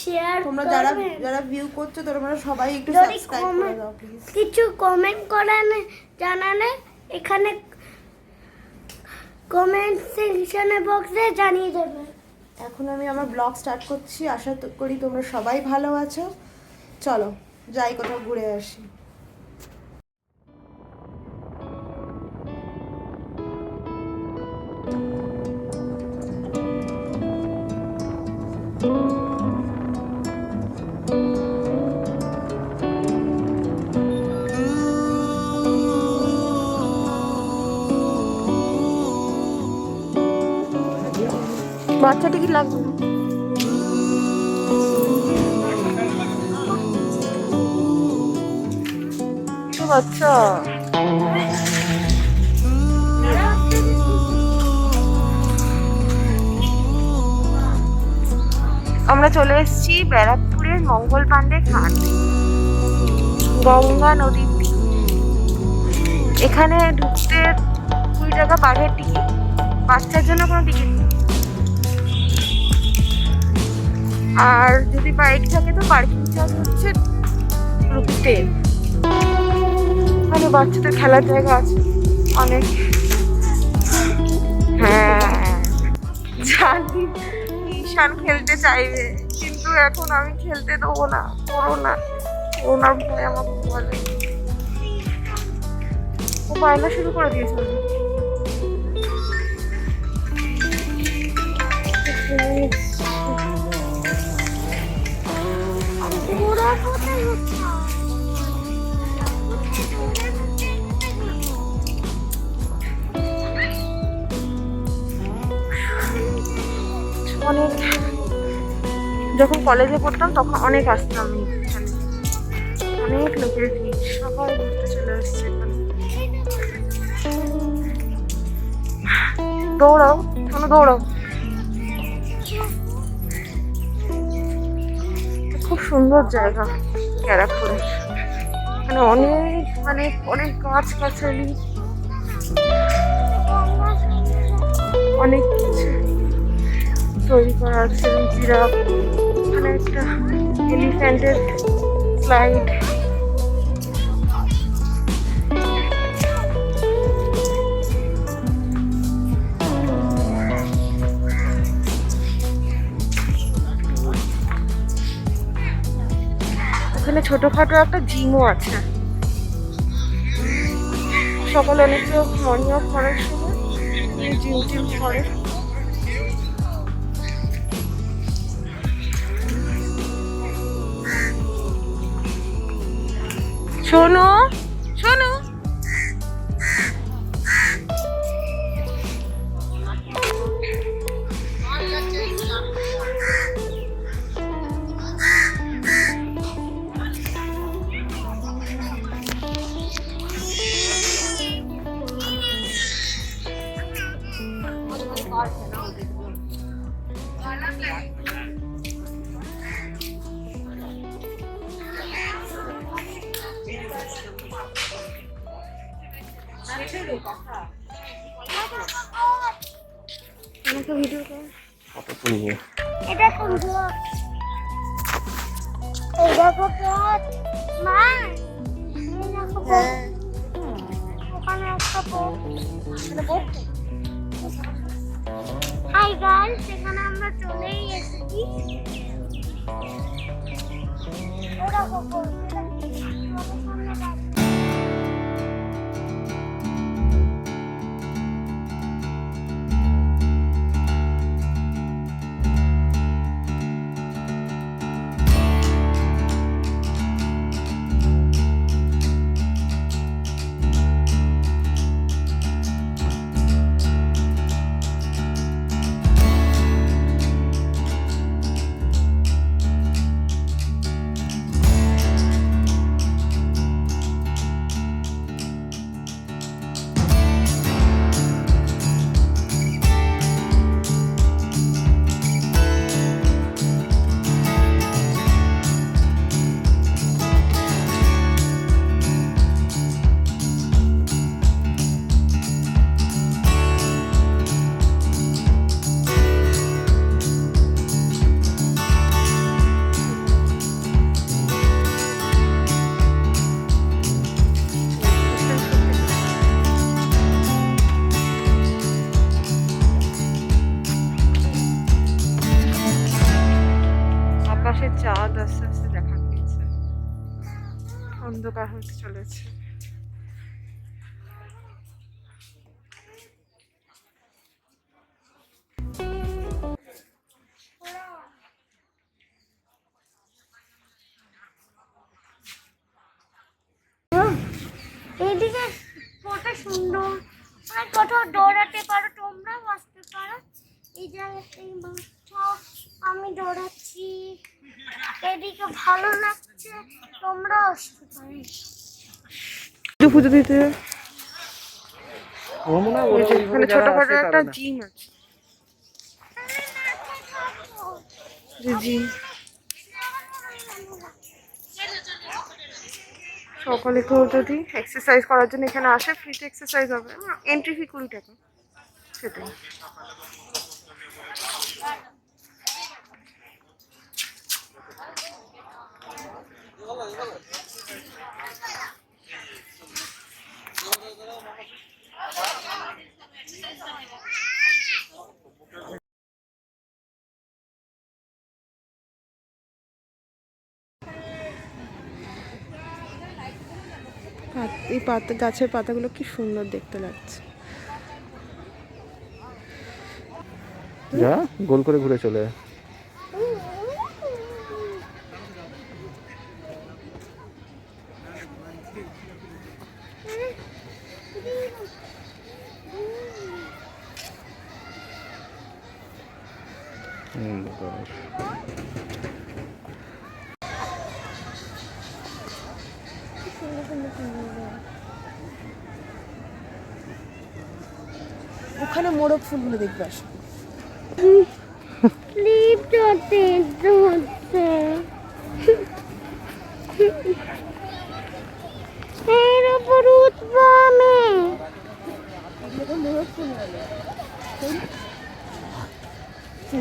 Share তোমরা যারা যারা ভিউ করছ তোমরা সবাই একটু সাবস্ক্রাইব করে দাও প্লিজ কিছু কমেন্ট করানে জানালে এখানে কমেন্ট সেকশনে বক্সে জানিয়ে দেবে। এখন আমি আমার ব্লগ স্টার্ট করছি। আশা করি তোমরা সবাই ভালো আছো। চলো যাই কোথাও ঘুরে আসি। বাচ্চা টিকিট লাগবে? আমরা চলে এসেছি ব্যারাকপুরের মঙ্গল পাণ্ডে ঘাট, গঙ্গা নদীর এখানে ঢুকতে কুড়ি টাকা হেড টিকিট বাচ্চার জন্য কোনো টিকিট আর যদি বাইক থাকে তো পার্কিং চার্জ হচ্ছে রুপি টেন মানে বাচ্চাদের খেলার জায়গা আছে। অনেক। হ্যাঁ। ঈশান খেলতে চাইবে, কিন্তু এখন আমি খেলতে দেবো না। করোনা করোনার ভয় আমাকে বলে। ও বায়না শুরু করে দিয়েছে। কলেজে পড়তাম, তখন অনেক আসতাম আমি এখানে। অনেক লোকের সবাই ঘুরতে চলে আসছে দৌড়াও, শোনো, দৌড়াও। খুব সুন্দর জায়গা, ব্যারাকপুরে। মানে অনেক মানে অনেক গাছ গাছালি অনেক কিছু তৈরি করা আছে, জিরাফ। স্লাইড ওখানে ছোটখাটো একটা জিমও আছে। সকালে অনেকে মর্নিং ওয়াক করার সময় জিম টিম করে। শোনো। শোনো। আমাকে ভিডিও কর। নিয়ে এটা সুন্দর এই দেখো পথ। মা এই দেখো পথ। হ্যাঁ। ওখানে একটা পথ। হাই গাইস এখানে আমরা চলেই এসেছি। ওরা অন্ধকার হতে চলেছে। এইদিকে সুন্দর। কত দৌড়াতে পারো তোমরাও আসতে পারো। এই আমি দৌড়াচ্ছি। এদিকে ভালো লাগছে তোমরাও আসতে পারো। পুজো দিতে এখানে ছোটখাটো একটা জিম আছে। জিম। সকালে কেউ যদি এক্সারসাইজ করার জন্য এখানে আসে ফ্রিতে এক্সারসাইজ হবে। এন্ট্রি ফি কুড়ি টাকা। সেটাই। পাত- এই পাতা গাছের পাতাগুলো কি সুন্দর দেখতে লাগছে যা গোল করে ঘুরে চলে। হুম, ওখানে মোরগ ফুলগুলো দেখবে আসো।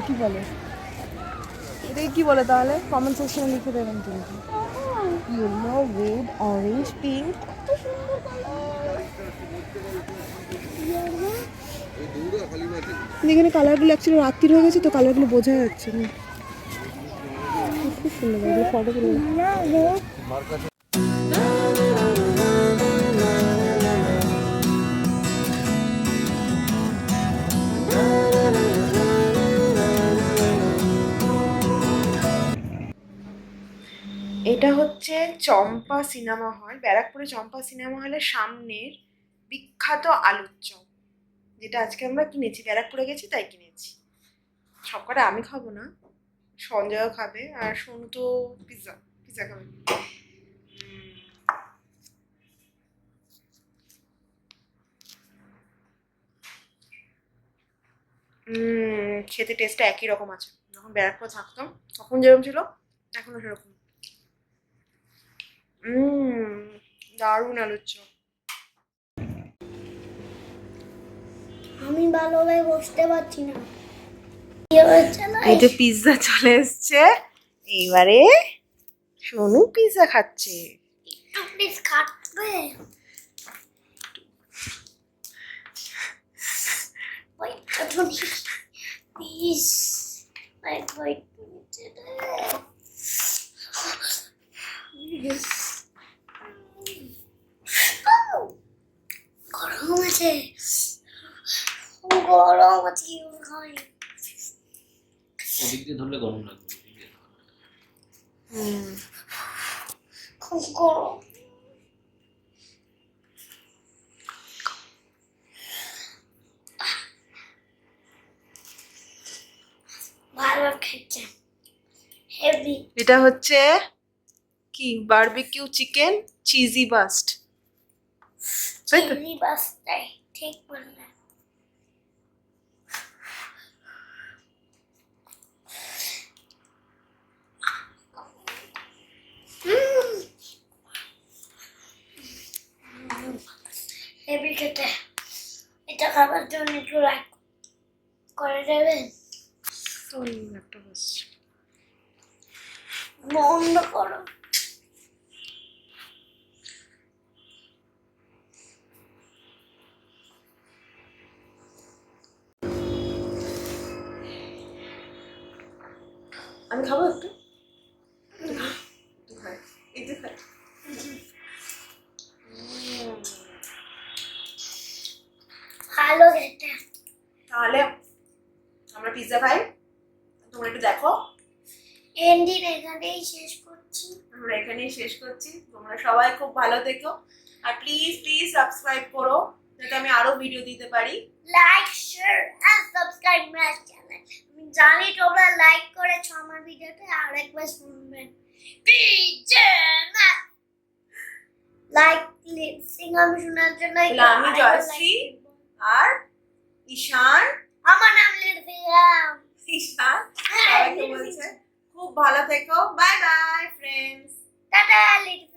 কি বলে? এটাকে কি বলে তাহলে? কমেন্ট সেকশনে লিখে দেবেন কিন্তু। ইয়েলো রেড অরেঞ্জ পিঙ্ক এখানে কালারগুলো অ্যাকচুয়ালি রাত্রির হয়ে গেছে, তো কালারগুলো বোঝা যাচ্ছে না। খুব সুন্দর এটা হচ্ছে চম্পা সিনেমা হল, ব্যারাকপুরে চম্পা সিনেমা হলের সামনের বিখ্যাত আলুর চপ যেটা আজকে আমরা কিনেছি ব্যারাকপুরে গেছি তাই কিনেছি। সব কটা আমি খাব না, সঞ্জয়ও খাবে আর সোনু তো পিৎজা পিৎজা খাবে খেতে টেস্টটা একই রকম আছে। যখন ব্যারাকপুরে থাকতাম তখন যেরকম ছিল, এখনও সেরকম। দারুণ আলুর চপ আমি ভালোভাবে বসতে পারছি না। এই? পিৎজা চলে এসছে। এইবারে সোনু পিৎজা খাচ্ছে। একটু প্লিজ কাটবে Wait a minute. Please. Wait, wait. গরম আছে গরম আছে কি খাই ওদিক দিয়ে ধরলে গরম লাগবে খুব গরম। এটা হচ্ছে কি? বারবিকিউ চিকেন চিজি বাস্ট তাই তো? চিলি বাস্তায় ঠিক বললেন হেভি খেতে। এটা খাবার জন্য একটু রাখ করে দেবেন? বন্ধ করো। আমি খাব একটু? তাহলে আমরা পিৎজা খাই। তোমরা একটু দেখো। এন্ডির এখানেই শেষ করছি। আমরা এখানেই শেষ করছি। তোমরা সবাই খুব ভালো থেকো। আর প্লিজ প্লিজ সাবস্ক্রাইব করো। যাতে আমি আরও ভিডিও দিতে পারি। Like share and subscribe my channel আমি জানি তোমরা লাইক করেছ আমার ভিডিওটা আর একবার শুনবেন লাইক লিপসিং আমি শোনার জন্য আমি আরও জয়শ্রী। আর ঈশান? আমার নাম লিরদিয়াম ঈশান হ্যাঁ, সবাইকে বলছে। খুব ভালো থেকো। Bye bye friends tata little